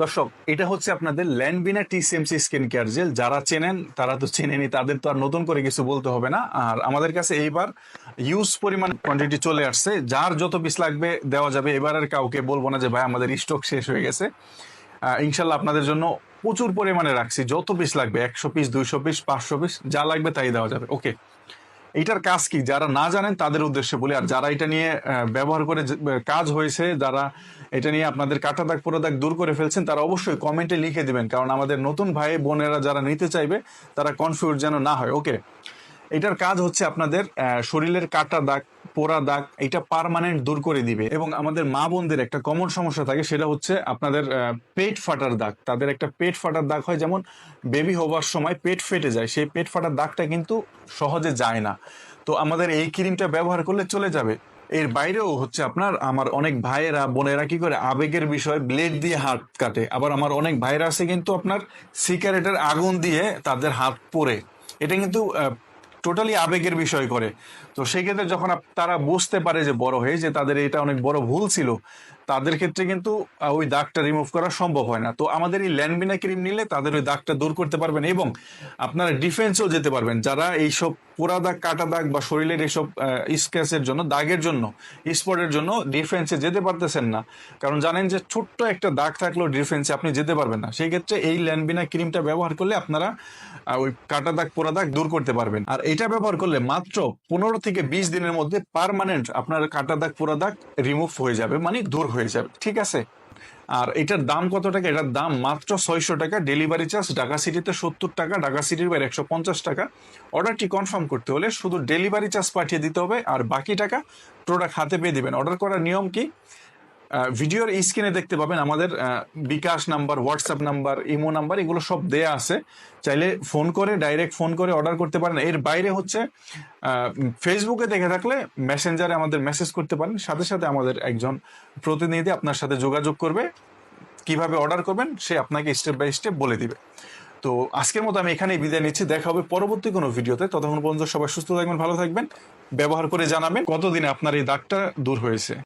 দর্শক, এটা হচ্ছে আপনাদের ল্যান্ডবিনা টিসিএমসি স্কিন কেয়ার জেল যারা চেনেন, তারা তো চেনেনি তাদের তো আর নতুন করে কিছু বলতে হবে না। আর আমাদের কাছে এইবার ইউজ পরিমাণ কোয়ান্টিটি চলে আসছে। যার যত পিস লাগবে, দেওয়া যাবে। এবার আর কাউকে বলব না যে, ভাই, আমাদের স্টক শেষ হয়ে গেছে। ইনশাল্লাহ আপনাদের জন্য প্রচুর পরিমাণে রাখছি। যত পিস লাগবে, একশো পিস দুইশো পিস পাঁচশো পিস যা লাগবে তাই দেওয়া যাবে। ওকে এইটার কাজ কি? যারা না জানেন তাদের উদ্দেশ্যে বলি, আর যারা এটা নিয়ে ব্যবহার করে কাজ হয়েছে, যারা এটা নিয়ে আপনাদের কাটা দাগ পুরো দাগ দূর করে ফেলছেন, তারা অবশ্যই কমেন্টে লিখে দিবেন, কারণ আমাদের নতুন ভাই বোনেরা যারা নিতে চাইবে, তারা কনফিউজ যেন না হয়। ওকে এটার কাজ হচ্ছে আপনাদের শরীরের কাটা দাগ পোড়া দাগ এটা পার্মানেন্ট দূর করে দিবে এবং আমাদের মা বোনদের একটা কমন সমস্যা থাকে সেটা হচ্ছে আপনাদের পেট ফাটার দাগ। তাদের একটা পেট ফাটার দাগ হয় যেমন বেবি হওয়ার সময় পেট ফেটে যায়, সেই পেট ফাটার দাগটা কিন্তু সহজে যায় না। তো আমাদের এই ক্রিমটা ব্যবহার করলে চলে যাবে। এর বাইরেও হচ্ছে আপনার, আমার অনেক ভাইয়েরা, বোনেরা কি করে, আবেগের বিষয় ব্লেড দিয়ে হাত কাটে। আবার আমার অনেক ভাইয়েরা আছে কিন্তু আপনার সিগারেটের আগুন দিয়ে তাদের হাত পরে এটা কিন্তু টোটালি আবেগের বিষয় করে। তো সেক্ষেত্রে যখন তারা বুঝতে পারে যে বড় হয়ে যে তাদের এটা অনেক বড় ভুল ছিল তাদের ক্ষেত্রে কিন্তু ওই দাগটা রিমুভ করা সম্ভব হয় না। তো আমাদের এই ল্যান্ডবিনা ক্রিম নিলে তাদের ওই দাগটা দূর করতে পারবেন এবং আপনারা ডিফেন্সেও যেতে পারবেন। যারা এইসব পোড়া দাগ কাটা দাগ বা শরীরের এইসব স্ক্যাচের জন্য, দাগের জন্য, স্পটের জন্য ডিফেন্সে যেতে পারতেছেন না। কারণ জানেন যে ছোট্ট একটা দাগ থাকলেও ডিফেন্সে আপনি যেতে পারবেন না। সেই ক্ষেত্রে এই ল্যান্ডবিনা ক্রিমটা ব্যবহার করলে আপনারা ওই কাটা দাগ পোড়া দাগ দূর করতে পারবেন। আর এটা ব্যবহার করলে মাত্র পনেরো থেকে বিশ দিনের মধ্যে পার্মানেন্ট আপনার কাটা দাগ পোড়া দাগ রিমুভ হয়ে যাবে মানে দূর হয়ে যাবে। ঠিক আছে? আর এটার দাম কত টাকা? এটার দাম মাত্র ছয়শো টাকা। ডেলিভারি চার্জ ঢাকা সিটিতে সত্তর টাকা, ঢাকা সিটির বাইরে একশো পঞ্চাশ টাকা। অর্ডারটি কনফার্ম করতে হলে শুধু ডেলিভারি চার্জ পাঠিয়ে দিতে হবে। আর বাকি টাকা প্রোডাক্ট হাতে পেয়ে দেবেন। অর্ডার করার নিয়ম কি? ভিডিওর স্ক্রিনে দেখতে পাবেন আমাদের bKash number WhatsApp number, imo number, এগুলো সব দেয়া আছে। চাইলে ফোন করে, ডাইরেক্ট ফোন করে অর্ডার করতে পারেন। এর বাইরে হচ্ছে ফেসবুকে দেখে থাকলে মেসেঞ্জারে আমাদের মেসেজ করতে পারেন। সাথে সাথে আমাদের একজন প্রতিনিধি আপনার সাথে যোগাযোগ করবে, কীভাবে অর্ডার করবেন, সে আপনাকে স্টেপ বাই স্টেপ বলে দিবে। তো আজকের মতো আমি এখানেই বিদায় নিচ্ছি। দেখা হবে পরবর্তী কোনো ভিডিওতে। ততক্ষণ পর্যন্ত সবাই সুস্থ থাকবেন, ভালো থাকবেন। ব্যবহার করে জানাবেন কতদিনে আপনার এই দাগটা দূর হয়েছে।